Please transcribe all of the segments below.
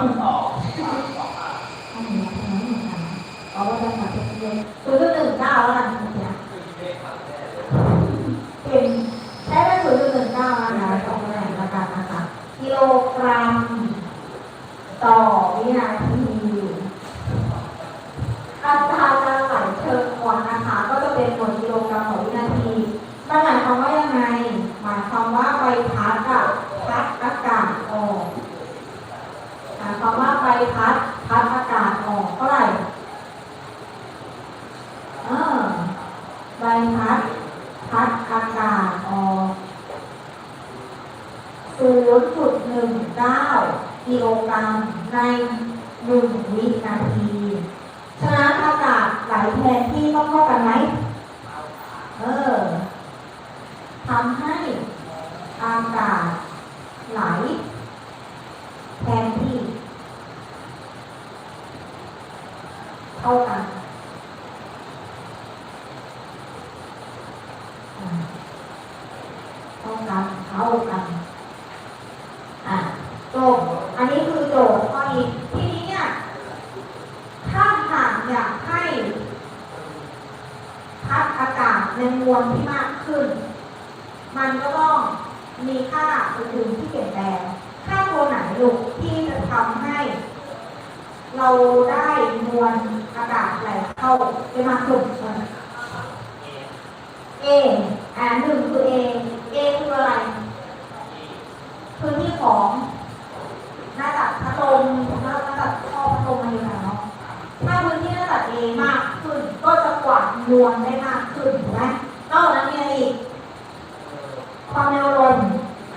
เหมือนกันเอาว่าจะมาเป็นเดือนศูนย์จุดหนึ่งเก้าแล้วกันเนี่ยเป็นใช้ได้ศูนย์จุดหนึ่งเก้านะคะสองแรงละกันนะคะกิโลกรัม ต่อวินาทีอัตราการไหลเชิงควันนะคะ ก็จะเป็นหน่วยกิโลกรัมต่อวินาทีมันหมายความว่ายังไง หมายความว่าใบพัดกับพัดอากาศออกหมายความว่าใบพัดพัดอากาศออกเท่าไหร่เออ ใบพัด พัดอากาศออกศูนย์จุดหนึ่งเก้ากิโลกรัมในหนึ่งวินาทีฉะนั้นอากาศไหลแทนที่ต้องเท่ากันไหมเออทำให้อากาศไหลแทนที่เท่ากันอ่าเท่ากันเท่ากัน อะ โจทย์อันนี้คือโจทย์ข้อนี้ทีนี้เนี่ย ถ้าหากอยากให้พัดอากาศ ในมวลที่มากขึ้น มันก็ต้องมีค่าอื่นๆที่เปลี่ยนแปลง ค่าตัวไหนลูกที่จะทำให้ เราได้มวลอากาศไหลเข้าไปมากขึ้น A อ่าหนึ่งคือ A A คืออะไรพื้นที่ของหน้าตัดพัดลมหน้าตัดท่อพัดลมอะไรอย่างเนา ถ้าพื้นที่หน้าตัดเอมากขึ้น ก็จะกวาดมวลได้มากขึ้นถูกไหมนอกจากนั้นมีอะไรอีกความเร็วลม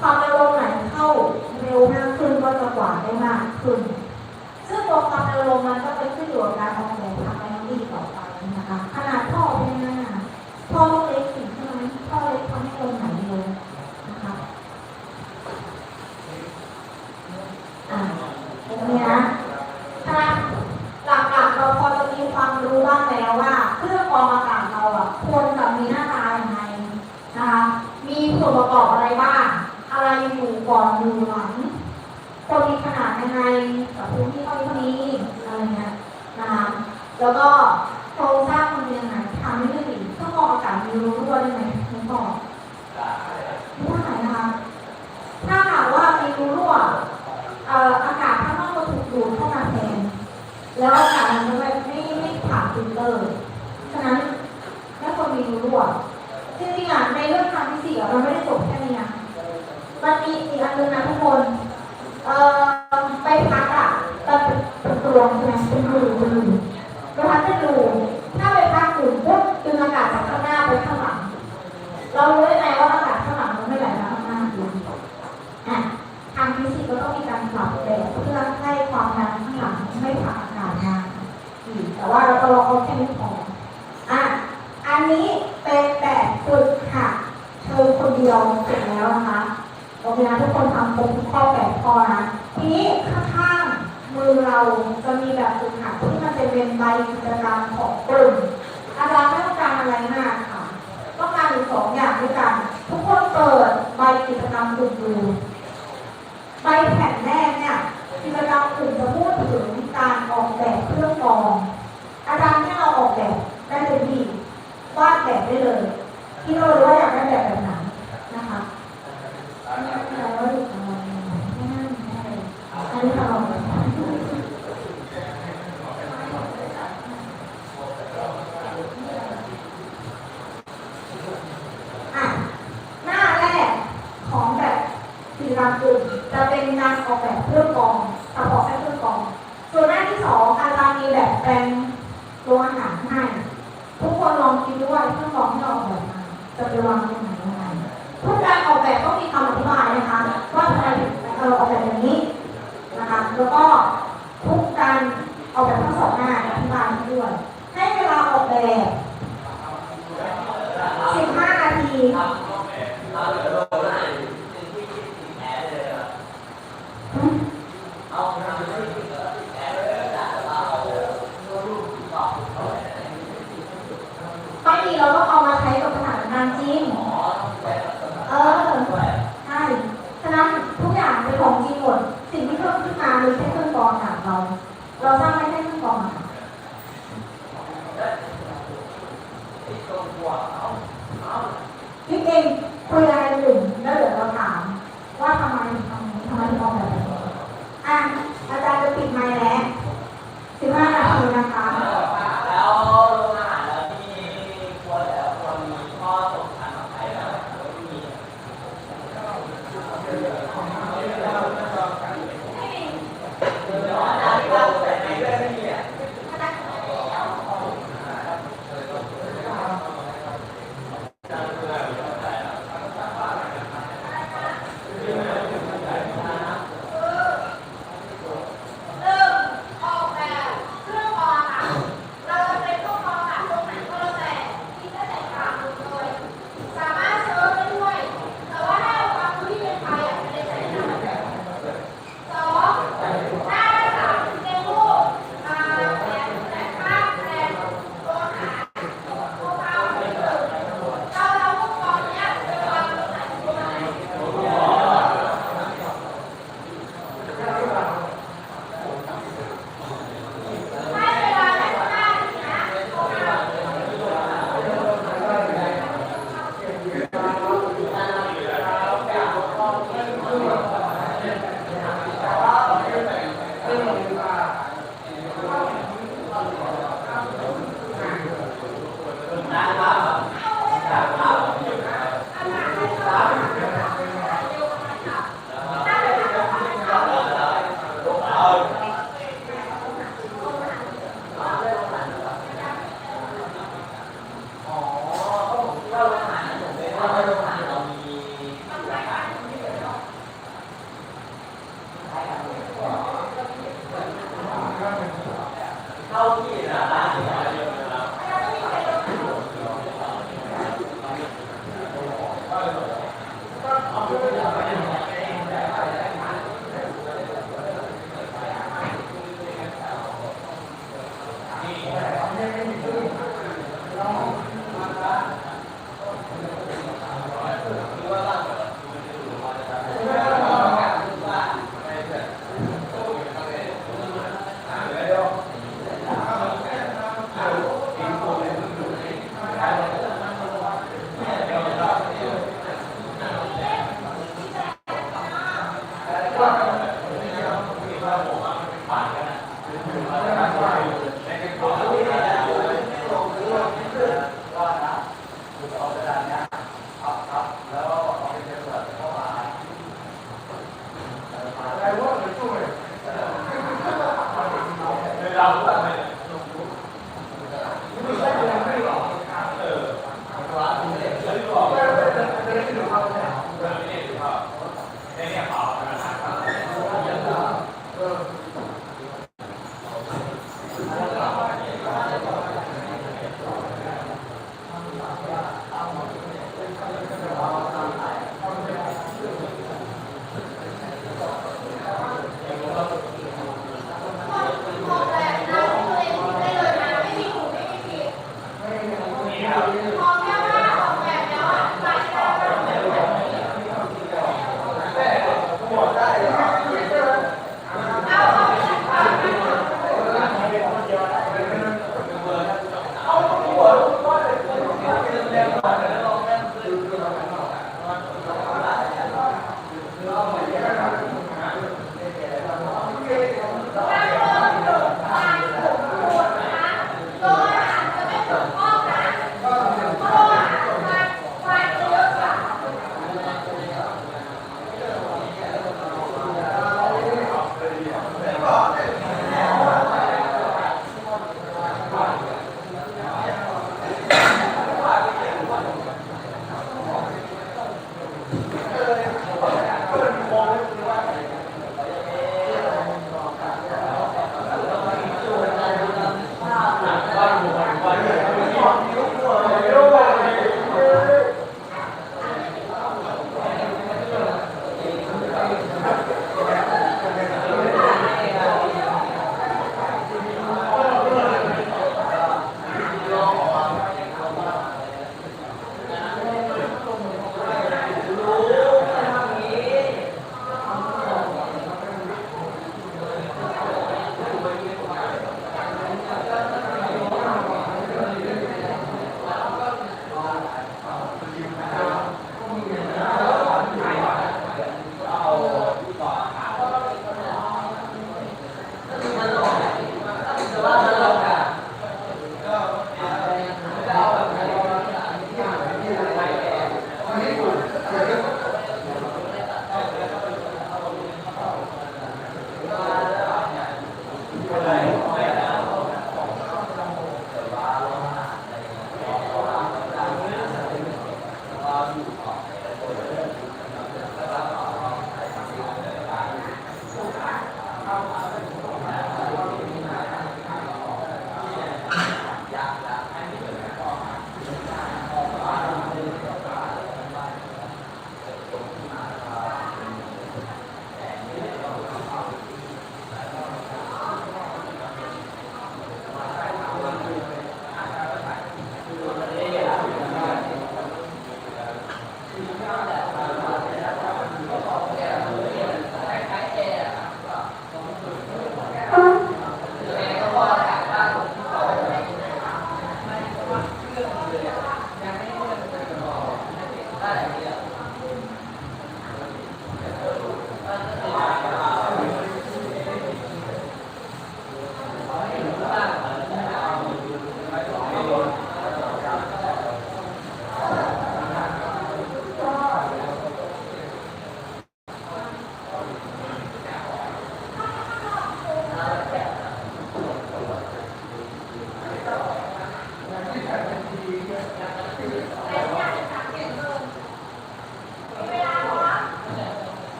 ความเร็วลมไหนเข้าเร็วมากขึ้นก็จะกวาดได้มากขึ้น ซึ่งตัวความเร็วลมมันก็เป็นขึ้นอยู่กับการออกแบบทางแรงดีต่อไปนะคะขนาดท่อเป็นยังไงอะท่อต้องเล็กสิใช่ไหมท่อเล็กทำให้ลมไหลเร็วนะคะ อ่าตรงนี้นะถ้าหลักๆเราพอจะมีความรู้บ้างแล้วว่าเครื่องกรองอากาศเราอะควรจะมีหน้าตาอย่างไรนะคะ มีส่วนประกอบอะไรบ้าง อะไรอยู่ ก่อนอยู่หลังควมีขนาดยังไงกับพื้นที่เท่านี้เท่านี้อะไรเงี้ยนะคะแล้วก็โครงสร้างมันเป็นยังไงทำให้ได้ดีเครื่องกรองอากาศมีรู้ด้วยได้ไหมคุณบอกไม่ได้นะคะถ้าหากว่ามีรูรั่วเอ่ออากาศข้างนอกจะถูกดูดเข้ามาแทนแล้วอากาศมันจะไม่ไม่ไม่ผ่านฟิลเตอร์ฉะนั้นไม่ควรมีรูรั่วจริงๆอะในเรื่องทางฟิสิกส์อะมันไม่ได้จบแมันมีอีกอันหนึงนะทุกคน เอ่อใบพัดอะจะเป็นเป็นตัวใช่ไหมเป็นรูเป็นรูใบพัดเป็นรูถ้าใบพัดหมุนปุ๊บดึงอากาศจากข้างหน้าไปข้างหลัง เรารู้ได้ไงว่าอากาศข้างหลังมันไม่ไหลมาข้างหน้าอยู่อะทางฟิสิกส์ก็ต้องมีการปรับแบบเพื่อให้ความดันข้างหลังไม่ผ่านอากาศมาแต่ว่าเราก็ลองเอาแค่นี้พออะ อันนี้เป็นแบบฝึกหัดเชิญคนเดียวเสร็จแล้วนะคะโอเค นะทุกคนทำครบทุกข้อแบบพอนะทีนี้ข้างๆมือเราจะมีแบบฝึกหัดที่มันจะเป็นใบกิจกรรมของกลุ่มอาจารย์ไม่ต้องการอะไรมากค่ะต้องการอยู่สองอย่างด้วยกัน ทุกคนเปิดใบกิจกรรมกลุ่มดูใบแผ่นแรกเนี่ยกิจกรรมกลุ่มจะพูดถึงการออกแบบเครื่องกรองอาจารย์ให้เราออกแบบได้เลยดีวาดแบบได้เลยที่เรารู้ว่าอยากได้แบบแบบไหนนะคะไม่แน่ใจว่าดูอะไรไม่น่าไม่ได้อันนี้เรา อะหน้าแรกของแบบกิจกรรมกลุ่มจะเป็นการออกแบบเครื่องกรองเฉพาะแค่เครื่องกรอง ส่วนหน้าที่สองอาจารย์มีแบบแปลงโรงอาหารให้ทุกคนลองคิดดูว่าเครื่องกรองที่เราออกแบบมาจะไปวางตรงไหนยังไงทุกการออกแบบต้องมีคำอธิบายนะคะว่าทำไมถึงเออออกแบบอย่างนี้นะคะแล้วก็ทุกการออกแบบทั้งสองหน้าอธิบายให้ด้วย ให้ เวลาออกแบบ15นาที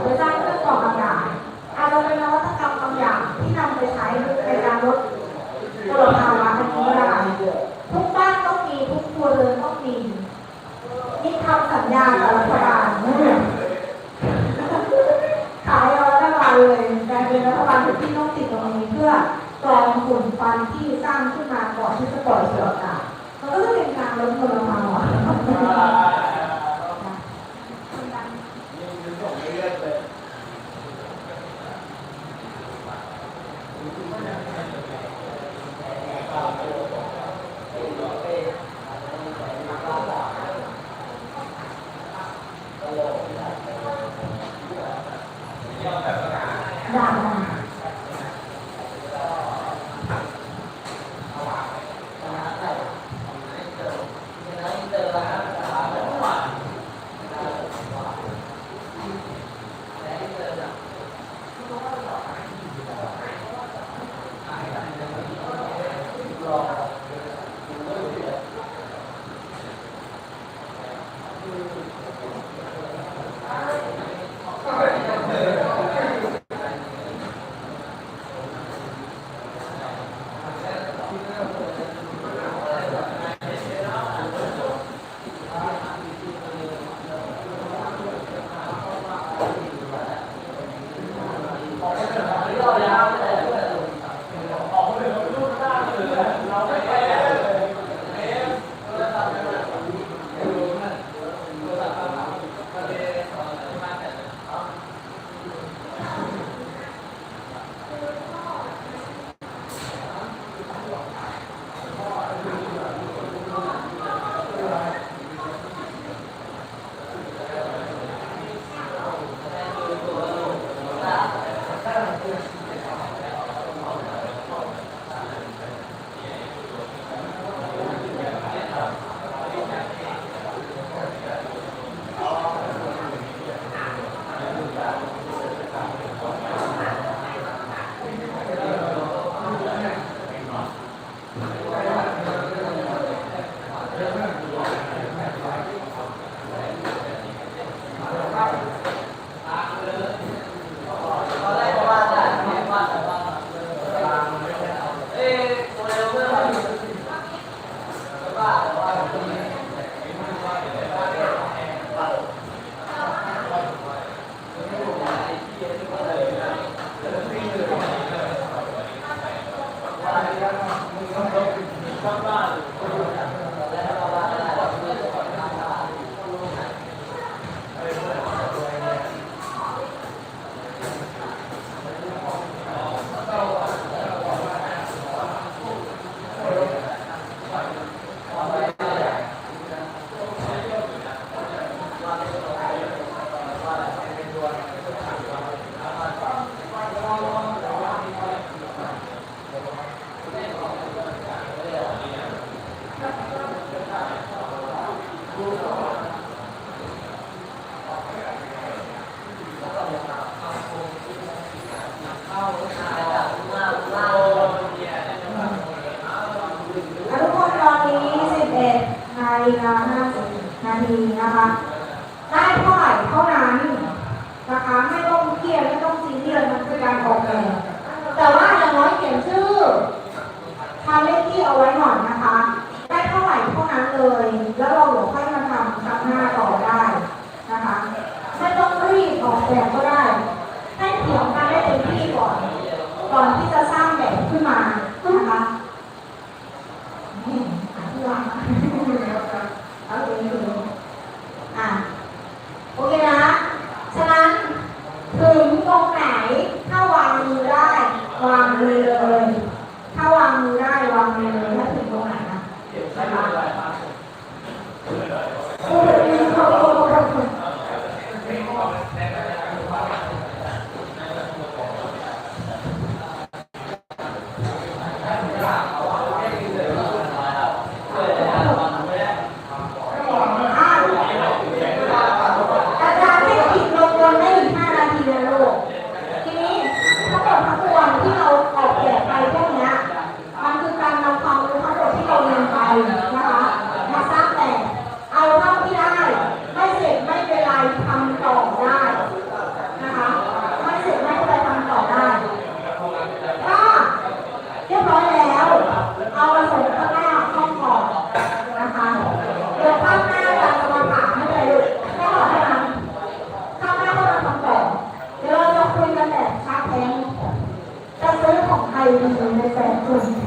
หรือสร้างเครื่องกองอากาศอาจจะเป็นนวัตกรรมบางอย่างที่นำไปใช้ในการลดมลภาวะทางนี้ไดทุกบ้านต้องมีทุกครัวเรือนต้องมีนี่ทำสัญญากับรัฐบาลขายเอารัฐบาลเลยการเป็นรัฐบาลที่ต้องติดตรงนี้เพื่อกรองฝุ่นฟันที่สร้างขึ้นมาก่อนที่จะปล่อยสู่อากาศมันก็จะเป็นการลดมลภาวะ Amen. como, อของใ